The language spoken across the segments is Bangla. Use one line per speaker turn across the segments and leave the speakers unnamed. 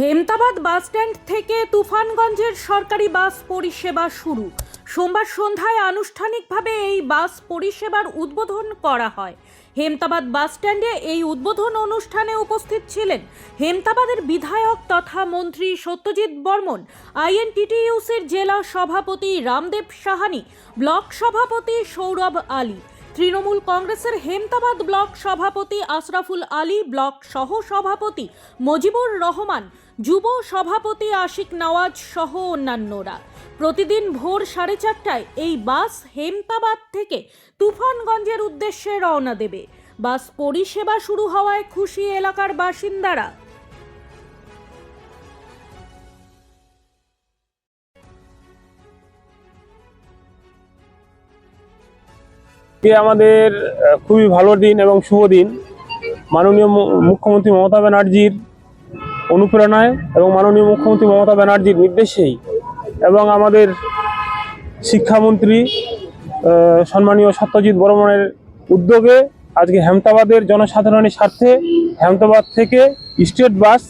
হেমতাবাদ বাসস্ট্যান্ড থেকে তুফানগঞ্জের সরকারি বাস পরিষেবা শুরু। সোমবার সন্ধ্যায় আনুষ্ঠানিকভাবে এই বাস পরিষেবার উদ্বোধন করা হয়। হেমতাবাদ বাসস্ট্যান্ডে এই উদ্বোধন অনুষ্ঠানে উপস্থিত ছিলেন হেমতাবাদের বিধায়ক তথা মন্ত্রী সত্যজিৎ বর্মন, আইএনটিটিইউসির জেলা সভাপতি রামদেব সাহানি, ব্লক সভাপতি সৌরভ আলী তৃণমূল কংগ্রেসের হেমতাবাদ ব্লক সভাপতি আশরাফুল আলী, ব্লক সহ সভাপতি মজিবুর রহমান, যুব সভাপতি আশিক নওয়াজ সহ অন্যান্যরা। প্রতিদিন ভোর সাড়ে চারটায় এই বাস হেমতাবাদ থেকে তুফানগঞ্জের উদ্দেশ্যে রওনা দেবে। বাস পরিষেবা শুরু হওয়ায় খুশি এলাকার বাসিন্দারা।
আজকে আমাদের খুবই ভালো দিন এবং শুভ দিন। মাননীয় মুখ্যমন্ত্রী মমতা ব্যানার্জির অনুপ্রেরণায় এবং মাননীয় মুখ্যমন্ত্রী মমতা ব্যানার্জির নির্দেশেই এবং আমাদের শিক্ষামন্ত্রী সম্মানীয় সত্যজিৎ বর্মনের উদ্যোগে আজকে হেমতাবাদের জনসাধারণের স্বার্থে হেমতাবাদ থেকে স্টেট বাস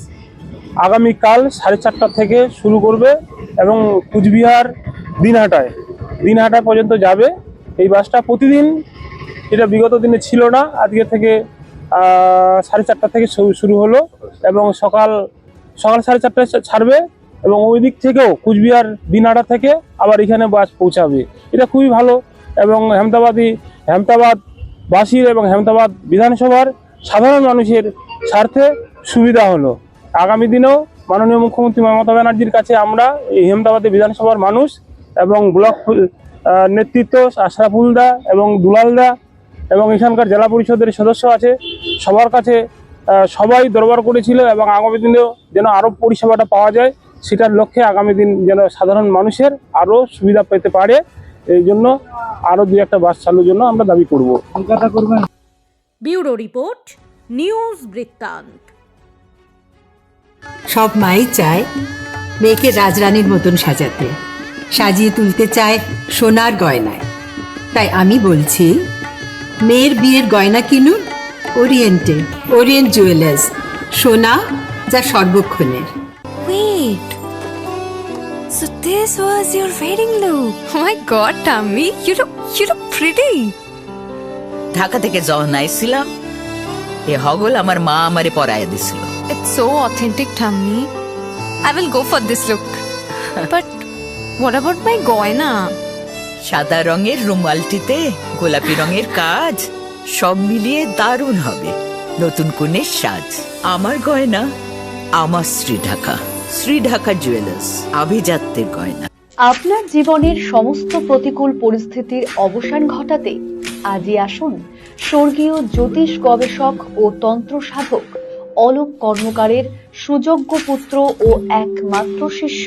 আগামীকাল সাড়ে চারটা থেকে শুরু করবে এবং কুচবিহার, দিনহাটায়। দিনহাটা পর্যন্ত যাবে। এই বাসটা প্রতিদিন, এটা বিগত দিনে ছিল না, আজকে থেকে সাড়ে চারটা থেকে শুরু হলো এবং সকাল সকাল সাড়ে চারটায় ছাড়বে এবং ওই দিক থেকেও কুচবিহার দিনহাটা থেকে আবার এখানে বাস পৌঁছাবে। এটা খুবই ভালো এবং হেমতাবাদী, হেমতাবাদ বাসীর এবং হেমতাবাদ বিধানসভার সাধারণ মানুষের স্বার্থে সুবিধা হলো। আগামী দিনেও মাননীয় মুখ্যমন্ত্রী মমতা ব্যানার্জির কাছে আমরা এই হেমতাবাদে বিধানসভার মানুষ এবং ব্লক নেতৃত্ব আশরাফুলদা এবং দুলালদা এবং এখানকার জেলা পরিষদের সদস্য আছে। সবার কাছে সবাই দরবার করেছিল এবং আগামী দিনেও যেন আরও পরিষেবাটা পাওয়া যায় সেটার লক্ষ্যে আগামী দিন যেন সাধারণ মানুষের আরও সুবিধা পেতে পারে। এই জন্য আরও দুই একটা বাস চালুর জন্য আমরা দাবি করব।
ব্যুরো রিপোর্ট নিউজ বৃত্তান্ত।
সব মাই চায় মেয়েকে রাজরানীর মতন সাজাতে। সাজিয়ে তুলতে চায় সোনার গয়নায়। তাই আমি বলছি মেয়ের বিয়ের গয়না কিনুন ওরিয়েন্টে ওরিয়েন্ট জুয়েলার্স সোনা যা সর্বক্ষণের।
So this your wedding look. Oh god, Tommy, you look
Dhaka থেকে যখন এ হগল আমার মা আমারে পরায় দিছিল।
It's authentic tummy I will go for this look but what about my goina?
সাদা রঙের রুমালটিতে গোলাপি রঙের কাজ সব মিলিয়ে দারুণ হবে। নতুন কনের সাজ আমার গয়না আমার শ্রী ঢাকা। শ্রী ঢাকা জুয়েলার্স আভিজাত্যের গয়না।
আপনার জীবনের সমস্ত প্রতিকূল পরিস্থিতির অবসান ঘটাতে আজই আসুন স্বর্গীয় জ্যোতিষ গবেষক ও তন্ত্র সাধক অলোক কর্মকারের সুযোগ্য পুত্র ও একমাত্র শিষ্য